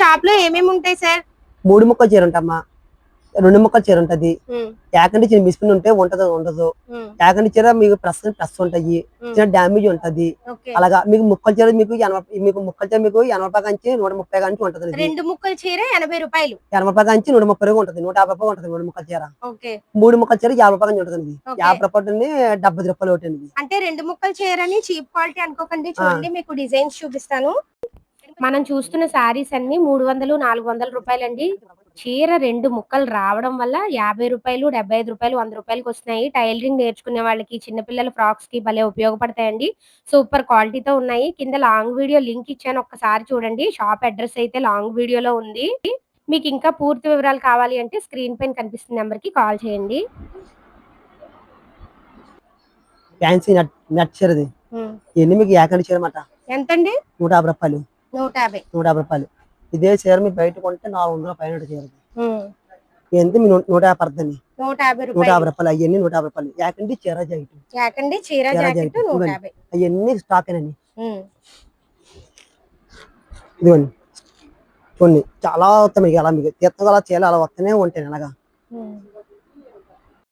షాప్లో ఏమేమి ఉంటాయి సార్ మూడు ముక్కలు చీర ఉంటమ్మా. రెండు ముక్కలు చీర ఉంటది. యాకండి చిన్న మిస్పిన్ ఉంటే ఉంటదో ఉండదు. యాకండి చీర మీకు ప్లస్ ప్లస్ ఉంటాయి. చిన్న డ్యామేజ్ ఉంటది. అలాగా మీకు ముక్కల చీర మీకు ఎనభై మీకు ముక్కల చీర మీకు ఎనభై నుంచి నూట ముప్పై నుంచి ఉంటది. రెండు ముక్కలు చీర ఎనభై రూపాయలు. ఎనభై నుంచి నూట ముప్పై రూపాయలు ఉంటది. నూట యాభై రూపాయలు ఉంటది మూడు ముక్కల చీర. మూడు ముక్కల చీర యాభై రూపాయల ఉంటది. యాభై రూపాయలు డెబ్బై రూపాయలు ఒకటి అంటే రెండు ముక్కలు చీరని చీప్ క్వాలిటీ అనుకోకండి. చూడండి మీకు డిజైన్స్ చూపిస్తాను. మనం చూస్తున్న శారీస్ అన్ని మూడు వందలు నాలుగు వందల రూపాయలండి. చీర రెండు ముక్కలు రావడం వల్ల యాభై రూపాయలు డెబ్బై ఐదు రూపాయలు వంద రూపాయలకి వస్తున్నాయి. టైలరింగ్ నేర్చుకునే వాళ్ళకి చిన్నపిల్లల ఫ్రాక్స్కి భలే ఉపయోగపడతాయండి. సూపర్ క్వాలిటీతో ఉన్నాయి. కింద లాంగ్ వీడియో లింక్ ఇచ్చాను ఒక్కసారి చూడండి. షాప్ అడ్రస్ అయితే లాంగ్ వీడియోలో ఉంది. మీకు ఇంకా పూర్తి వివరాలు కావాలి అంటే స్క్రీన్ పైన కనిపిస్తున్న నెంబర్కి కాల్ చేయండి. ఫ్యాన్సీ నెట్ నెట్ చీరది. ఇవన్నీ మీకు యాకండి చీర అన్నమాట ఎంతండి? నూట యాభై రూపాయలు. నూట యాభై నూట యాభై రూపాయలు. ఇదే చీర మీరు బయట కొంటే నాలుగు వందల పైన చీర ఎంత మీ నూట యాభై పడుతుంది నూట యాభై నూట యాభై రూపాయలు అవన్నీ నూట యాభై రూపాయలు. యాకండి చీర జాకెట్. జాకండి చీర చీర జాకెట్ అవన్నీ స్టాక్ అండి ఉమ్. ఇదిగోండి. కొన్ని చాలా వస్తాయి మీకు. అలా మీకు తీర్థం అలా చేయాలి అలా వస్తూనే ఉంటాయి అలాగా.